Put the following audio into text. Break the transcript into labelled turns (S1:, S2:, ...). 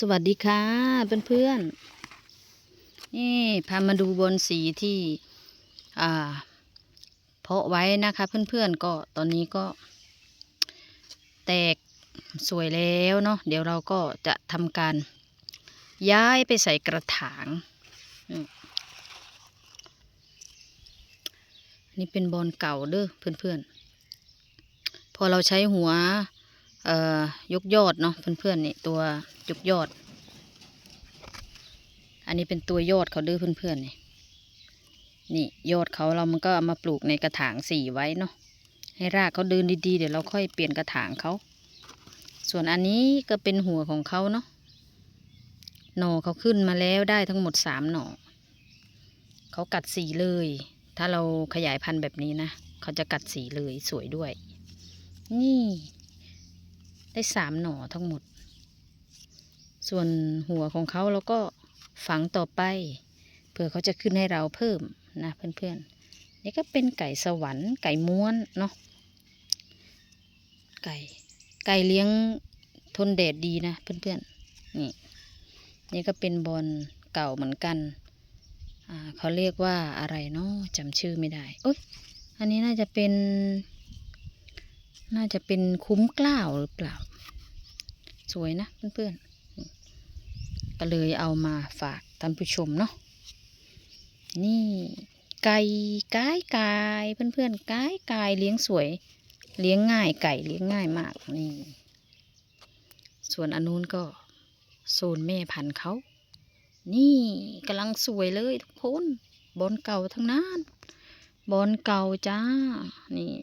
S1: สวัสดีค่ะเพื่อนๆนี่พามาดูบอนสีที่อ่าเพาะไว้นะคะเพื่อนๆก็ตอนนี้ก็ แตกสวยแล้วเนาะเดี๋ยวเราก็จะทำการย้ายไปใส่กระถางอันนี่เป็นบอนเก่าเด้อเพื่อนๆ พอเราใช้หัว เอ่อยกยอดเนาะเพื่อนๆนี่ตัวยกยอด อันนี้เป็นตัวยอดเขาเด้อเพื่อนๆนี่นี่ยอดเขาเรามันก็เอามาปลูกในกระถางสีไว้เนาะให้รากเขาเดินดีๆ เดี๋ยวเราค่อยเปลี่ยนกระถางเขา ส่วนอันนี้ก็เป็นหัวของเขาเนาะหน่อเขาขึ้นมาแล้วได้ทั้งหมดสามหน่อเขากัดสีเลย ถ้าเราขยายพันธุ์แบบนี้นะ เขาจะกัดสีเลยสวยด้วย นี่ ได้สามหน่อทั้งหมด ส่วนหัวของเขาเราก็ฝังต่อไปเพื่อเขาจะขึ้นให้เราเพิ่มนะเพื่อนๆ นี่ก็เป็นไก่สวรรค์ไก่ม้วนเนาะ ไก่ ไก่เลี้ยงทนแดดดีนะเพื่อนๆ นี่ นี่ก็เป็นบอลเก่าเหมือนกัน เขาเรียกว่าอะไรเนาะจำชื่อไม่ได้ โอ๊ย อันนี้น่าจะเป็น น่าจะเป็นคุ้มกล้าวหรือเปล่า สวยนะเพื่อนๆ ก็เลยเอามาฝากท่านผู้ชมเนาะ นี่ไก่ไกายกายเพื่อนๆไกายกายเลี้ยงสวย เลี้ยงง่ายไก่เลี้ยงง่ายมากนี่ ส่วนอันนู้นก็โซนแม่พันธุ์เขา นี่กำลังสวยเลยทุกคน บอนเก่าทั้งนั้น บอนเก่าจ้า นี่